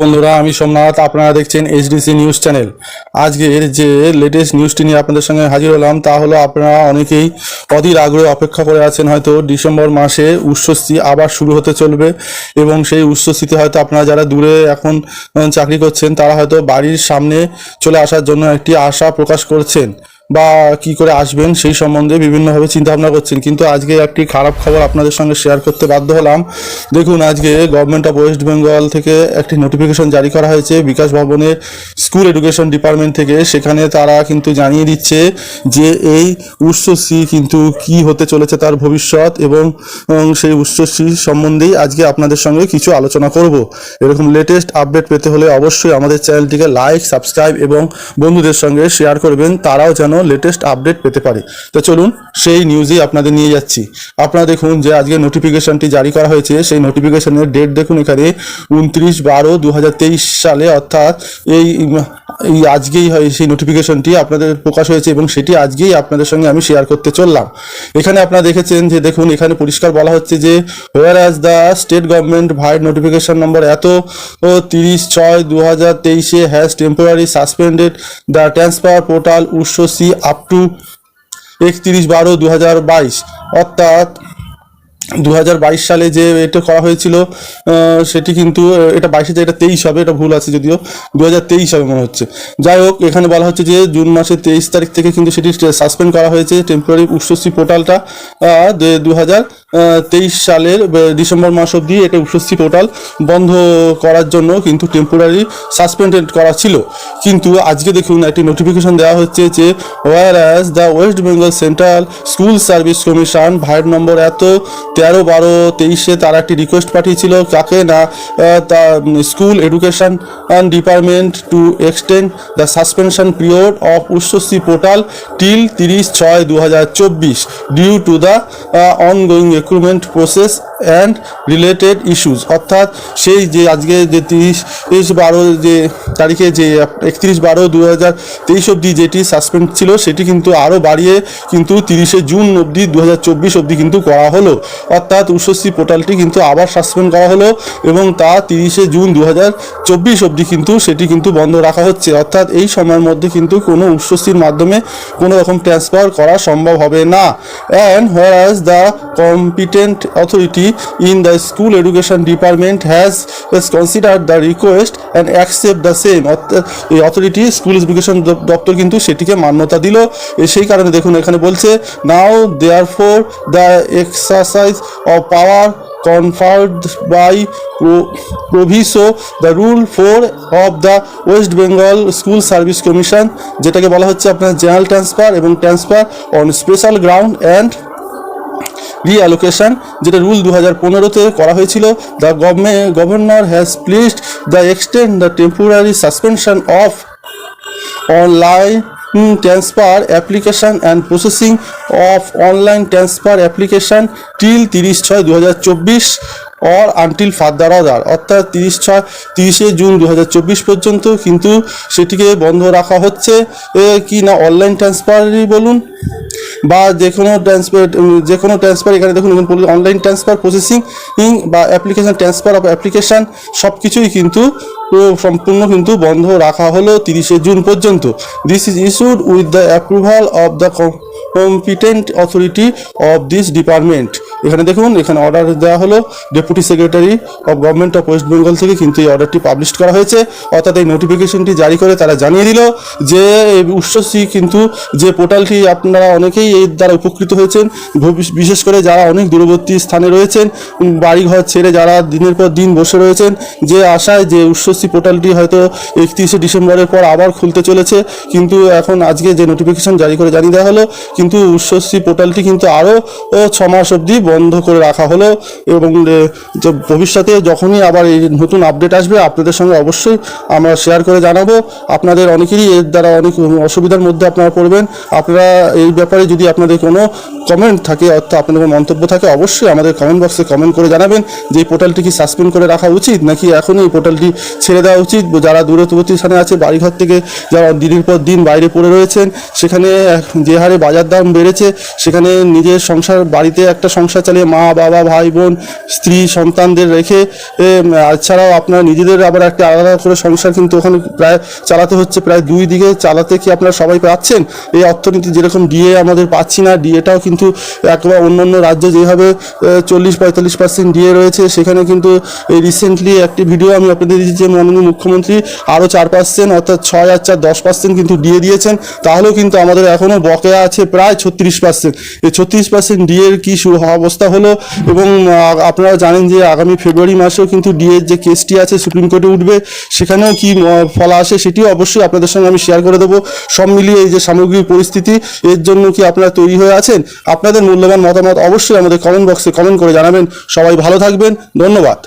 বন্ধুরা, আমি সোমনাথ, আপনারা দেখছেন এইচডিসি নিউজ চ্যানেল আজকের যে লেটেস্ট নিউজটি নিয়ে আপনাদের সঙ্গে হাজির হলাম, তা হলো আপনারা অনেকেই অধীর আগ্রহে অপেক্ষা করে আছেন, হয়তো ডিসেম্বর মাসে উচ্চশ্রী আবার শুরু হতে চলবে এবং সেই উচ্চশ্রীতে হয়তো আপনারা যারা দূরে এখন চাকরি করছেন, তারা হয়তো বাড়ির সামনে চলে আসার জন্য একটি আশা প্রকাশ করছেন। বা কি করে আসবেন সেই সম্বন্ধে বিভিন্নভাবে চিন্তা ভাবনা করছেন। কিন্তু আজকে একটি খারাপ খবর আপনাদের সঙ্গে শেয়ার করতে বাধ্য হলাম। দেখুন, আজকে গভর্নমেন্ট অফ ওয়েস্ট বেঙ্গল থেকে একটি নোটিফিকেশন জারি করা হয়েছে। বিকাশ ভবনের স্কুল এডুকেশন ডিপার্টমেন্ট থেকে। সেখানে তারা কিন্তু জানিয়ে দিচ্ছে যে এই উচ্চশ্রী কিন্তু কি হতে চলেছে তার ভবিষ্যৎ এবং সেই উচ্চশ্রী সম্বন্ধেই আজকে আপনাদের সঙ্গে কিছু আলোচনা করব। এরকম লেটেস্ট আপডেট পেতে হলে অবশ্যই আমাদের চ্যানেলটিকে লাইক সাবস্ক্রাইব এবং বন্ধুদের সঙ্গে শেয়ার করবেন। তারাও যেন লেটেস্ট আপডেট পেতে পারে। তো চলুন সেই নিউজেই আপনাদের নিয়ে যাচ্ছি। আপনারা দেখুন যে আজকে নোটিফিকেশনটি জারি করা হয়েছে। সেই নোটিফিকেশনের ডেট দেখুন এখানে উনত্রিশ বারো দু সালে, অর্থাৎ এই এই আজকেই হয় সেই নোটিফিকেশনটি আপনাদের প্রকাশ হয়েছে এবং সেটি আজকেই আপনাদের সঙ্গে আমি শেয়ার করতে চললাম। এখানে আপনারা দেখেছেন যে দেখুন, এখানে পরিষ্কার বলা হচ্ছে যে whereas the state government vide notification number এত, ও, তিরিশ ছয় দু হাজার তেইশে has temporary suspended the transfer portal up to একত্রিশ বারো দু বাইশ। অর্থাৎ দুই হাজার বাইশ সালে যে এটা করা হয়েছিল সেটি কিন্তু এটা বাইশে যে এটা তেইশ হবে, এটা ভুল আছে যদিও দু হাজার তেইশ হবে মনে হচ্ছে। যাই হোক, এখানে বলা হচ্ছে যে জুন মাসের তেইশ তারিখ থেকে কিন্তু সেটি সাসপেন্ড করা হয়েছে টেম্পোরারি উচ্চশ্রী পোর্টালটা দু হাজার তেইশ সালের ডিসেম্বর মাস অবধি এটা উচ্চশ্রী পোর্টাল বন্ধ করার জন্য কিন্তু টেম্পোরারি সাসপেন্ডেড করা ছিল। কিন্তু আজকে দেখুন একটি নোটিফিকেশন দেওয়া হচ্ছে যে whereas the West Bengal Central School Service Commission vide number এত তেরো বারো তেইশে তারা একটি রিকোয়েস্ট পাঠিয়েছিল কাকে না তা school education department to extend the suspension period of Utsashree portal till তিরিশ ছয় দু হাজার চব্বিশ due to the ongoing recruitment process and related issues অর্থাৎ সেই যে আজকে যে তিরিশ বারো যে তারিখে যে একত্রিশ বারো দু হাজার তেইশ অবধি যেটি সাসপেন্ড ছিল, সেটি কিন্তু আরও বাড়িয়ে কিন্তু তিরিশে জুন অবধি দু হাজার চব্বিশ অবধি কিন্তু করা হলো। অর্থাৎ উচ্চশ্রী পোর্টালটি কিন্তু আবার সাসপেন্ড করা হলো এবং তা তিরিশে জুন দু হাজার চব্বিশ অবধি কিন্তু সেটি কিন্তু বন্ধ রাখা হচ্ছে। অর্থাৎ এই সময়ের মধ্যে কিন্তু কোনো উচ্চশ্রীর মাধ্যমে কোনো রকম ট্রান্সফার করা সম্ভব হবে না। And whereas the competent authority in the school education department has consider the request and accept the same অর্থাৎ এই অথরিটি স্কুল এডুকেশন দপ্তর কিন্তু সেটিকে মান্যতা দিল। সেই কারণে দেখুন এখানে বলছে now therefore the exercise of power conferred by Pro- Proviso, the rule 4 of the West Bengal School Service Commission, যেটাকে বলা হচ্ছে আপনার জেনারেল ট্রান্সফার এবং transfer on special ground and reallocation যেটা রুল দু হাজার পনেরোতে করা হয়েছিল the government governor has pleased the extend the temporary suspension of online transfer transfer and processing of online transfer transfer till তিরিশ ছয় দু হাজার চব্বিশ অর আনটিল ফার্দার অর্ডার অর্থাৎ তিরিশ ছয় তিরিশে জুন দু হাজার চব্বিশ পর্যন্ত কিন্তু সেটিকে বন্ধ রাখা হচ্ছে। কি না অনলাইন ট্রান্সফারই বলুন? বা যে কোনো ট্রান্সফার যে কোনো ট্রান্সফার এখানে দেখুন অনলাইন ট্রান্সফার প্রসেসিং বা অ্যাপ্লিকেশান ট্রান্সফার অফ অ্যাপ্লিকেশান সব কিছুই কিন্তু সম্পূর্ণ কিন্তু বন্ধ রাখা হলো তিরিশে জুন পর্যন্ত। This is issued with the approval of the competent authority of this department এখানে দেখুন, এখানে অর্ডার দেওয়া হলো deputy secretary of government of West Bengal থেকে কিন্তু এই অর্ডারটি পাবলিশ করা হয়েছে। অর্থাৎ এই নোটিফিকেশনটি জারি করে তারা জানিয়ে দিল যে উচ্চশ্রী কিন্তু যে পোর্টালটি আপনারা অনেকেই এর দ্বারা উপকৃত হয়েছেন বিশেষ করে যারা অনেক দূরবর্তী স্থানে রয়েছেন বাড়িঘর ছেড়ে যারা দিনের পর দিন বসে রয়েছেন, যে আশায় যে উচ্চশ্রী পোর্টালটি হয়তো একত্রিশে ডিসেম্বরের পর আবার খুলতে চলেছে, কিন্তু এখন আজকে যে নোটিফিকেশন জারি করে জানিয়ে দেওয়া হলো, কিন্তু উচ্চশ্রী পোর্টালটি কিন্তু আরও ছ মাস অবধি বন্ধ করে রাখা হলো এবং যে ভবিষ্যতে যখনই আবার এই নতুন আপডেট আসবে, আপনাদের সঙ্গে অবশ্যই আমরা শেয়ার করে জানাব। আপনাদের অনেকেরই এর দ্বারা অনেক অসুবিধার মধ্যে আপনারা পড়বেন। আপনারা এই ব্যাপারে যদি আপনাদের কোনো কমেন্ট থাকে, অর্থাৎ আপনাদের কোনো মন্তব্য থাকে, অবশ্যই আমাদের কমেন্ট বক্সে কমেন্ট করে জানাবেন যে এই পোর্টালটি কি সাসপেন্ড করে রাখা উচিত, নাকি এখনই এই পোর্টালটি ছেড়ে দেওয়া উচিত। যারা দূরবর্তী স্থানে আছে, বাড়িঘর থেকে যারা দিনের পর দিন বাইরে পড়ে রয়েছেন, সেখানে যে হারে বাজার দাম বেড়েছে, সেখানে নিজের সংসার, বাড়িতে একটা সংসার সংসার চালিয়ে মা, বাবা, ভাই, বোন, স্ত্রী, সন্তানদের রেখে এছাড়াও আপনার নিজেদের আবার একটা আলাদা করে সংসার কিন্তু ওখানে প্রায় চালাতে হচ্ছে। প্রায় দুই দিকে চালাতে কি আপনারা সবাই পাচ্ছেন? এই অর্থনীতি যেরকম ডিএ আমাদের পাচ্ছি না ডিএটাও কিন্তু একবার অন্য অন্য রাজ্যে যেভাবে চল্লিশ, পঁয়তাল্লিশ পার্সেন্ট ডিএ রয়েছে, সেখানে কিন্তু রিসেন্টলি একটি ভিডিও আমি আপনাদের দিয়েছি যে মাননীয় মুখ্যমন্ত্রী আরও চার পার্সেন্ট অর্থাৎ ছয় আর চার দশ পার্সেন্ট কিন্তু ডিএ দিয়েছেন। তাহলেও কিন্তু আমাদের এখনও বকেয়া আছে প্রায় ছত্রিশ পার্সেন্ট এই ছত্রিশ পার্সেন্ট ডিএর কী শুরু হওয়া অবস্থা হলো এবং আপনারা জানেন যে আগামী ফেব্রুয়ারি মাসেও কিন্তু ডিএর যে কেসটি আছে সুপ্রিম কোর্টে উঠবে, সেখানেও কি ফল আসে সেটিও অবশ্যই আপনাদের সঙ্গে আমি শেয়ার করে দেবো। সব মিলিয়ে এই যে সামগ্রিক পরিস্থিতি, এর জন্য কি আপনারা তৈরি হয়ে আছেন? আপনাদের মূল্যবান মতামত অবশ্যই আমাদের কমেন্ট বক্সে কমেন্ট করে জানাবেন। সবাই ভালো থাকবেন। ধন্যবাদ।